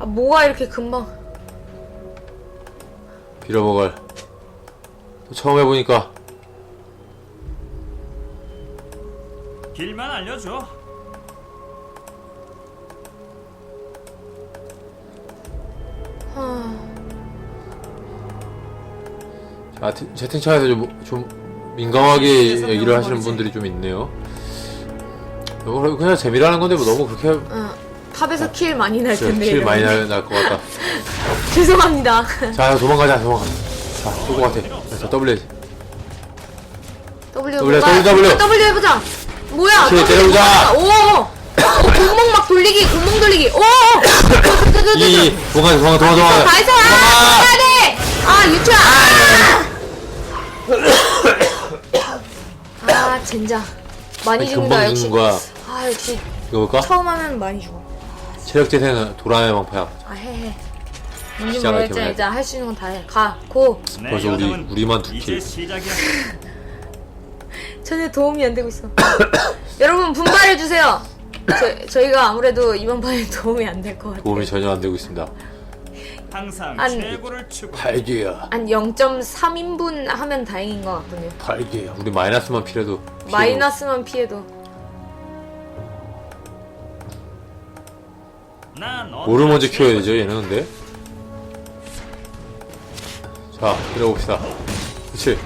아, 뭐가 이렇게 금방. 빌어먹을. 또 처음 해보니까 길만 알려줘. 하... 아, 티- 채팅창에서 좀, 좀 민감하게 얘기를 하시는 분들이 좀 있네요. 뭐 그냥 재미라는 건데 뭐 너무 그렇게 응. 탑에서 킬 많이 날 텐데. 킬 많이. 날 것 같다. 죄송합니다. 자, 도망가자, 도망가자. 자, 쏠것 같아. 자, W. W W, 뭐가- W. W 해보자. 뭐야? W 때려보자. 뭐야? 오. 오, 공목 막 돌리기, 공목 돌리기. 오. 이, 도망가자, 도망가, 도망가, 도망가. 다 했어. 아, 해야 돼. 아, 유추야. 아, 아 젠장. 많이 아니, 죽는다 역시. 죽는 거야. 아, 역시 이거 볼까? 처음 하면 많이 죽어. 체력 재생은 도라의 방파야. 아, 해 해. 뭔지 시작을 모르겠지만 해야 일단 할수 있는 건 다 해. 가, 고. 내 벌써 우리- 우리만 두 이제 킬. 시작이야. 전혀 도움이 안 되고 있어. 여러분 분발해 주세요. 저, 저희가 아무래도 이번 판에 도움이 안 될 것 같아요. 도움이 전혀 안 되고 있습니다. 항상 한- 최고를 추구. 8개야. 한 0.3인분 하면 다행인 것 같군요. 8개야. 우리 마이너스만 필요도. 마이너스만 피해도. 뭐를 먼저 언제나 키워야 되죠, 얘는 근데? 자, 때려봅시다. 그치?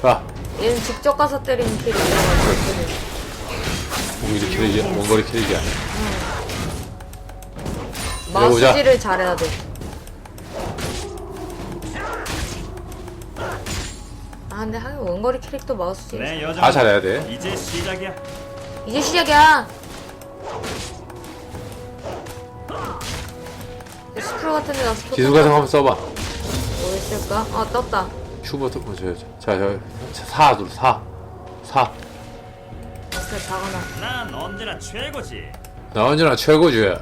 자, 얘는 직접 가서 때리는 킬이 있어가지고. 오히려 캐릭이, 원거리 캐릭이야. 마우스질을 잘해야 돼. 아 근데 하긴 원거리 캐릭터 마우스질 내 여정 다 잘해야 돼. 이제 시작이야. 이제 시작이야. 스크롤 같은 데 가서 기술가상 한번 써봐. 뭐 있을까? 아 떴다. 큐버터, 뭐, 저, 저, 자, 저, 자, 4, 둘, 4. 4. 진짜 작아나. 난 언제나 최고지. 나 언제나 최고지.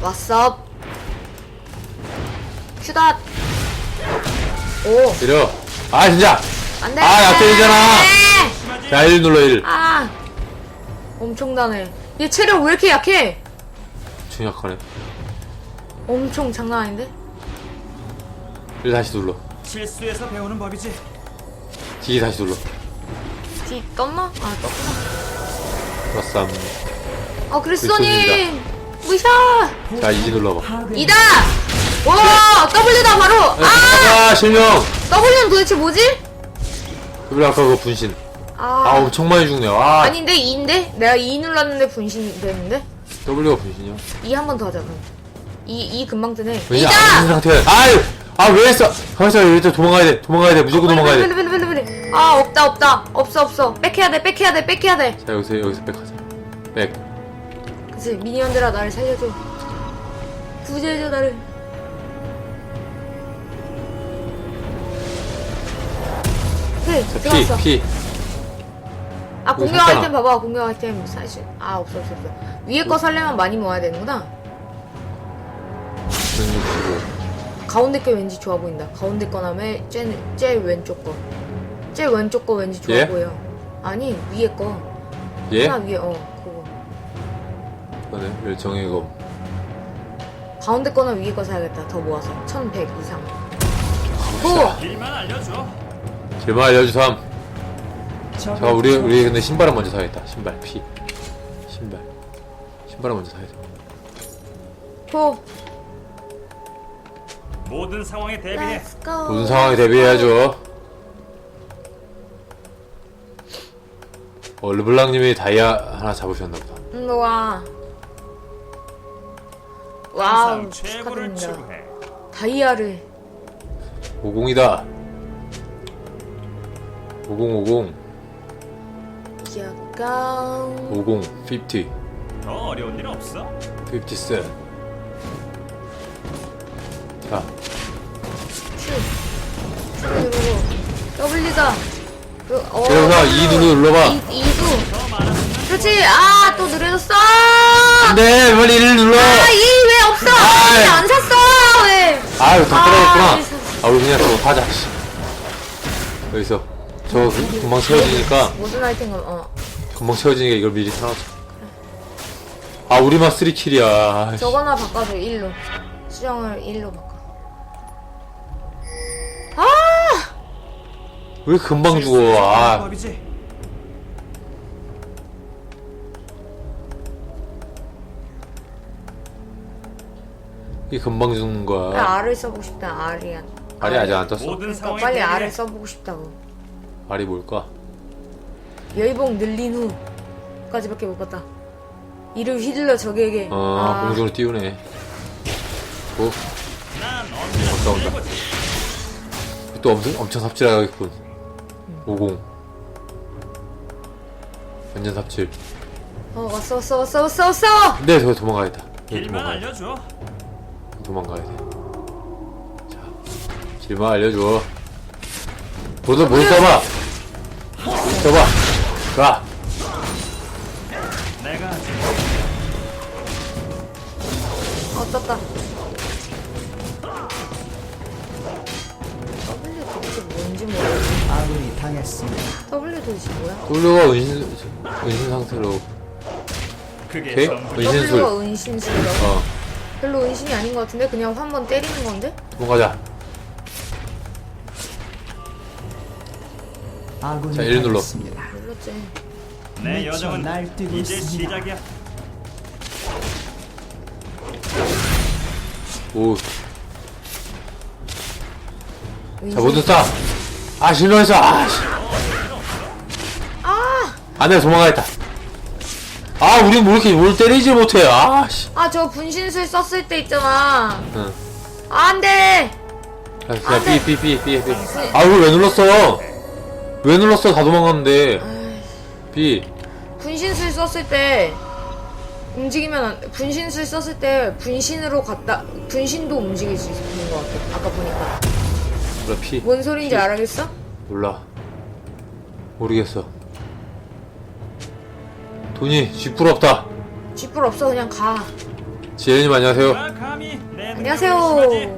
왓썹. 큐닷. 오. 때려. 아, 진짜! 안돼. 아, 나 때리잖아. 자, 1 눌러, 1. 아. 엄청나네. 얘 체력 왜 이렇게 약해? 중약하네. 엄청 장난 아닌데? 1 다시 눌러. 실수에서 배우는 법이지. D 다시 눌러. 뒤 떴나? 아 떴구나. 3. 아 그리스도님 무샤 자, 2 눌러봐. 이다 와 W다 바로 아 아, 실명! W는 도대체 뭐지? 그리고 아까 그 분신. 아, 아 엄청 많이 죽네. 아, 아닌데 2인데 내가 2 눌렀는데 분신 됐는데 W가 분신이야. 2한 번 더 하자 그럼 2, 2 금방 뜨네 왜냐, 안 되는 상태가. 아유! 아, 왜 했어? 가만있어, 일단 도망가야 돼. 도망가야 돼. 무조건 도망가야 돼. 빨리 빨리 빨리 빨리 빨리 아 없다 없다 없어 없어 백해야 돼 백해야 돼 백해야 돼 자, 여기서, 여기서 백하자. 백. 그치 미니언들아 나를 살려줘 구제해줘 나를 오케이 자, 피, 들어왔어 피. 아 공격 샀잖아. 아이템 봐봐 공격 아이템 사실 아 없어 없어 없어 위에 거 살려면 많이 모아야 되는구나 165. 가운데 게 왠지 좋아 보인다 가운데 거 제일, 제일 왼쪽 거 제일 왼쪽 거 왠지 좋아 얘? 보여 아니 위에 거 예? 하나 위에 어 그거 이거네, 멸종의 검. 가운데 거나 위에 거 사야겠다 더 모아서 1100 이상 고! 길만 알려줘. 제발 알려주삼. 자, 우리, 우리 근데 신발은 먼저 사야겠다. 신발, 피. 신발. 신발은 먼저 사야 돼. 고! 모든 상황에 대비해. Let's go 모든 상황에 대비해야죠. 어, 르블랑님이 다이아 하나 잡으셨나 보다. 음, 와 와우 항상 최고를 축하드립니다 추구해. 다이아를 50이다. 5050, 약간 50, 50, 더 어려운 일 없어? 57. 자, Q Q 누르고 그, 어, 그래서 이 누르 눌러봐. 이, 이도 더 많았으면 그렇지 아 또 느려졌어 안 돼, 빨리 1 눌러! 아이 왜 없어 아, 왜안 샀어 왜 아유, 다 아, 떨어졌구나. 이 사- 아, 우리 그냥 저거 사자. 씨. 여기서. 저거 그- 금방 채워지니까, 모든 아이템은 어 금방 채워지니까 이걸 미리 사놨어. 아 우리만 3킬이야 저거나 바꿔줘 1로 수정을 1로 바꿔 아 왜 금방 죽어 아 법이지. 이게 금방 죽는 나 거야 R을 써보고 싶다 R이야 알이 아직 안 떴어? 모든 그러니까 상황에 빨리. R을 써보고 싶다고 알이 뭘까? 여의봉 늘린 후까지밖에 못 봤다 이를 휘둘러 적에게 아, 공중으로 띄우네 오, 난 언제나 온다, 온다. 최고지. 또 엄청, 엄청 삽질하겠군 50 완전 삽질. 어 왔어 왔어 왔어 왔어 왔어! 근데 저 도망가야겠다. 여기 길만 도망가야 돼 알려줘. 도망가야 돼. 자, 길만 알려줘. 모두 뭘 써봐. 써봐. 가. 내가. 어 떴다 당했습니다. W 도대체 뭐야? W가 은신, 은신 상태로 그게 오케이? 전부. 은신술 W가 은신술이라고? 어 별로 은신이 아닌 것 같은데 그냥 한 번 때리는 건데? 도망가자 아군이 자, 일 눌러. 당했습니다. 몰랐지 내 미쳐 여정은 날뛰고 이제 있습니다. 시작이야. 오 은신. 자, 모두 쏴! 아, 실망했어! 아, 씨. 아! 안 돼, 도망가겠다. 아, 우린 뭐 이렇게 뭘 때리지 못해. 아, 씨. 아 저 분신술 썼을 때 있잖아 응. 아, 안 돼 야, 안 야, 돼. 삐, 삐, 삐, 삐, 삐. 아, 이걸 왜 눌렀어? 왜 눌렀어? 다 도망갔는데. 삐. 분신술 썼을 때 움직이면 안- 분신술 썼을 때 분신으로 갔다 분신도 움직일 수 있는 것 같아 아까 보니까 몰라, 피. 뭔 소린지 알아겠어? 몰라. 모르겠어. 돈이 쥐뿔 없다. 쥐뿔 없어 그냥 가 지혜님 안녕하세요. 안녕하세요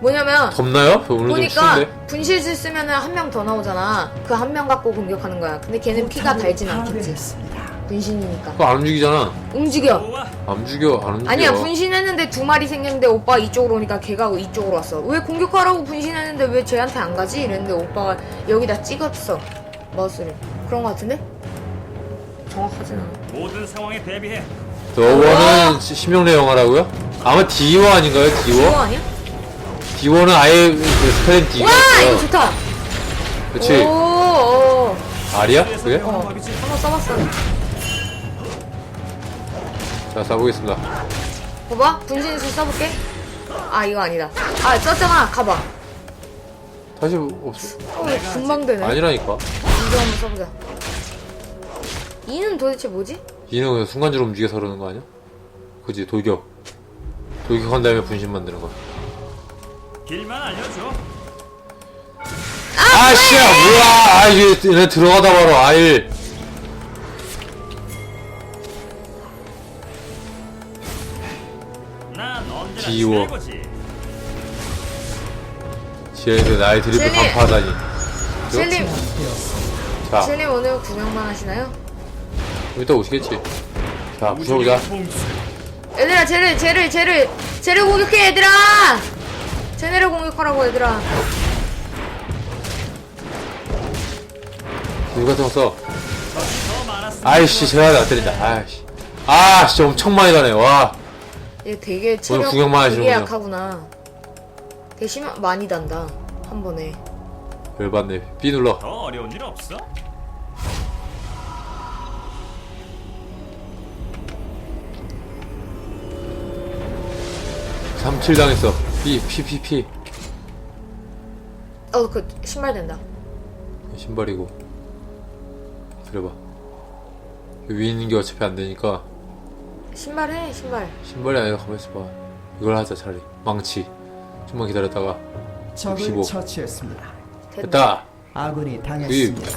뭐냐면 덥나요? 저 오늘 좀 보니까 추운데. 분실술 쓰면은 한 명 더 나오잖아 그 한 명 갖고 공격하는 거야 근데 걔는 피가 달진 않겠지. 분신이니까 그거 안 움직이잖아. 움직여. 안 움직여, 안 움직여. 아니야 분신했는데 두 마리 생겼는데 오빠 이쪽으로 오니까 걔가 이쪽으로 왔어 왜 공격하라고 분신했는데 왜 쟤한테 안 가지? 이랬는데 오빠가 여기다 찍었어 마우스를 그런 거 같은데? 정확하진 않아 모든 상황에 대비해. 저거는 시- 심형래 영화라고요? 아마 디워 아닌가요? 이거 디워? 아니야? 디워는 아예 그 스펠링 D가 와 이거. 좋다 그치? 오, 오. 알이야? 그게? 어. 한번 써봤어 자, 써보겠습니다. 봐봐 분신술 써볼게 아 이거 아니다 아 썼잖아 가봐 다시 없어. 어, 왜 금방 되네 아니라니까. 이거 한번 써보자 이는 도대체 뭐지? 이는 그냥 순간적으로 움직여서 그러는 거 아니야? 그지? 돌격. 돌격한 다음에 분신 만드는 거. 길만 알려줘. 아, 씨야, 뭐야! 아, 이게, 얘네 들어가다 바로 아일. 최고지. 지혜한테 나의 드리블 젤리. 간파하다니. 셀님 자, 셀님 오늘 구경만 하시나요? 좀 이따 오시겠지. 자, 부셔보자. 얘들아 쟤를 쟤를 쟤를 쟤를 공격해 얘들아 쟤네를 공격하라고 얘들아. 더 많았어. 아이씨, 제가 나 때린다. 아이씨. 아, 진짜 엄청 많이 가네, 와. 얘 되게 체력 구경만 되게 하시는군요. 약하구나 되게 심 많이 단다 한 번에 열받네. B 눌러. 더 어려운 일 없어? 삼칠 당했어. B, P, P, P. 어 그 신발 된다 신발이고. 그래봐. 위에 있는 게 어차피 안 되니까. 신발 해 신발 신발이 아니라 가만히 있어봐. 이걸 하자, 차라리. 망치. 좀만 기다렸다가. 적을 65. 처치했습니다. 됐다! 아군이 당했습니다.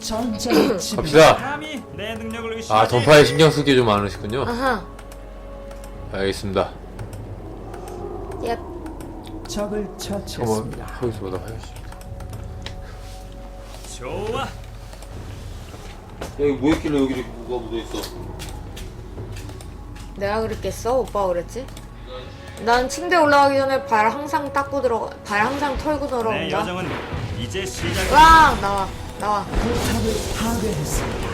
전쟁 집 갑시다! 감히 내 능력을 의심하지. 아, 던파에 신경 쓸게좀 많으시군요. 아하 알겠습니다. 예 적을 한번 처치했습니다. 하고 있어, 나 하고 있어. 좋아. 야, 이거 뭐 했길래 여기 뭐가 묻어있어? 내가 그랬겠어? 오빠가 그랬지? 난 침대 올라가기 전에 발 항상 닦고 들어가 발 항상 털고 내 들어간다 여정은 이제 시작. 으악 나와 나와 포탑을 파괴했습니다.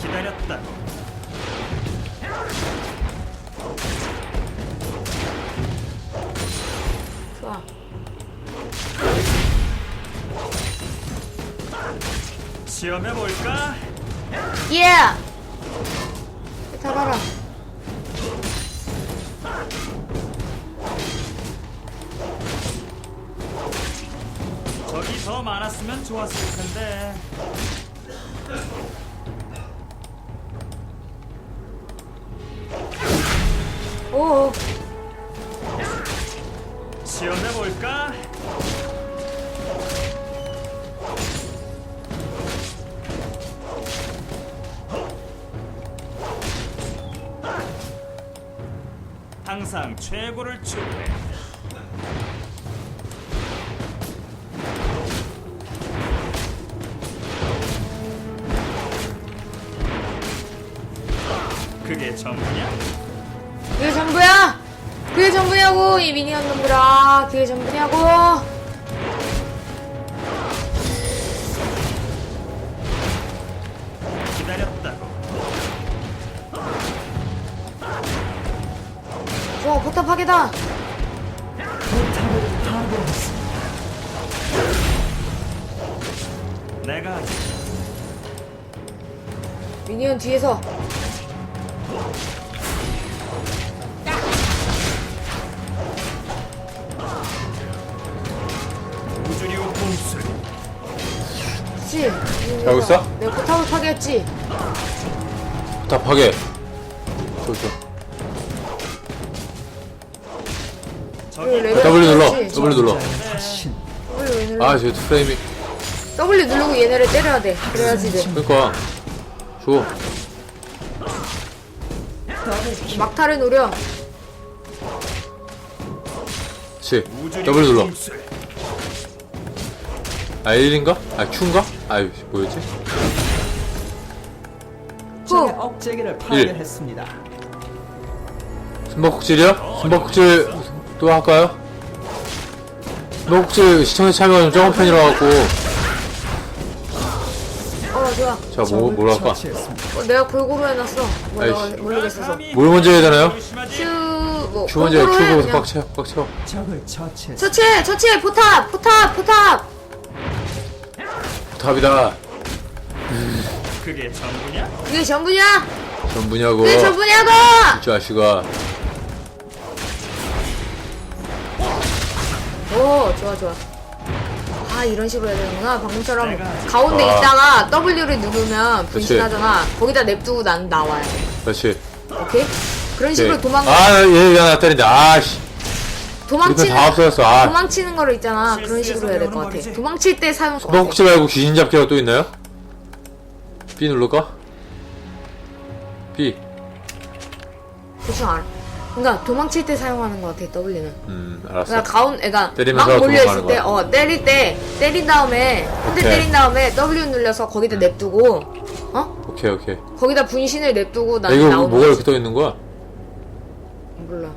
기다렸다고. 시험해 볼까? 예! 잡아라 적이 더 많았으면 좋았을 텐데. 그게 전부냐? 그게 전부야? 그게 전부냐고 이 미니언 놈들아 그게 전부냐고 기다렸다고. 좋아 포탑 파괴다. 내가. 미니언 뒤에서 잘하고 있어? 내가 포탑을 파괴했지 답하게. 좋죠. 저기 레벨 W 눌러. W 눌러. 전자의 화신 W 왜 눌러 아, 저 프레임이. W 누르고 얘네를 때려야 돼 그래야지 돼. 줘. 더블 막타를 노려 그치. W 눌러. 아, 1인가? 아, Q인가? 아유, 뭐였지? 적의 후 억제기를 파괴했습니다. 숨바꼭질이요? 숨바꼭질 또 할까요? 숨바꼭질 시청자 참여가 좀 적은 편이라 갖고. 어 좋아 자, 뭐, 적을 뭘 할까? 처치했습니다. 어, 내가 골고루 해놨어 몰라, 아이씨. 모르겠어서 뭘 먼저 해야 되나요? 조심하지. 큐뭐 Q 먼저 해, 골고루 해 Q 그냥 꽉 채워, 꽉 채워. 적을 처치했습니다. 처치해 처치해 포탑 포탑 포탑 답이다. 그게 전부냐? 그게 전부냐 전부냐고. 그게 전부냐고 이 자식아. 오 좋아 좋아 아 이런 식으로 해야 되는구나 방금처럼. 가운데 와. 있다가 W를 누르면 분신하잖아 거기다 냅두고 난 나와야 돼 그렇지. 오케이? 그런 식으로 오케이. 도망 아, 얘가 나 때린다. 아씨. 도망치는 다 없어졌어. 아. 도망치는 거를 있잖아 그런 식으로 해야 될 것 같아 도망칠 때 사용 것 같아 숨바꼭질 말고 귀신 잡기가 또 있나요? B 누를까? B. 대충 알아 그러니까 도망칠 때 사용하는 것 같아 W는 음, 알았어. 그러니까 가운 애가 때리면서 막 몰려 있을 도망가는 때, 거야. 어 때릴 때 때린 다음에 한 대 오케이. 때린 다음에 W 눌려서 거기다 냅두고, 어 오케이, 오케이. 거기다 분신을 냅두고 야, 나는 이거 나오는 뭐가 거지. 이렇게 떠 있는 거야? 몰라.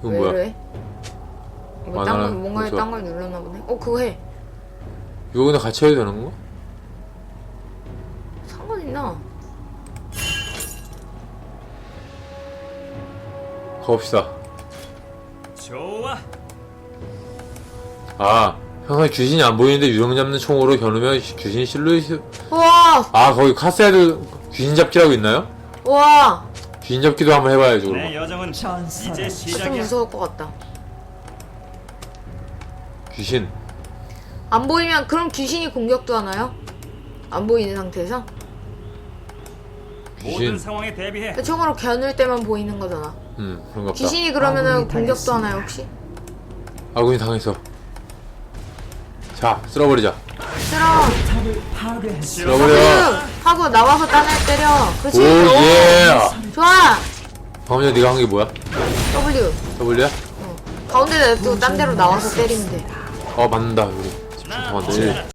이건 왜 뭐야? 이래? 뭐 아, 딴 걸, 나는 뭔가에 딴 걸 눌렀나 보네. 어 그거 해. 이거 그냥 같이 해도 되는 건가? 상관 있나? 가봅시다. 좋아. 아, 평소에 귀신이 안 보이는데 유령 잡는 총으로 겨누면 귀신이 실루엣. 우와, 아, 거기 카세드 귀신 잡기라고 있나요? 우와, 귀신 잡기도 한번 해봐야죠, 내 그럼. 여정은 전설의 이제 좀 시작이야. 무서울 것 같다. 귀신. 안 보이면 그럼 귀신이 공격도 하나요? 안 보이는 상태에서? 모든 귀신. 상황에 대비해. 그 총으로 겨눌 때만 보이는 거잖아. 음, 그런가 보다. 귀신이 그러면은 아군이 공격도 당했습니다. 하나요 혹시? 아군이 당했어. 자, 쓸어버리자. 파괴했습니다. 쓸어버려. 하고 나와서 딴애 때려. 그렇지. 오, 예! 좋아. 방금 전에 네가 한 게 뭐야? W. W야? 가운데다 냅두고 딴 데로 나와서 때리면 돼. 어, 맞는다, 하나, 통한데. 둘,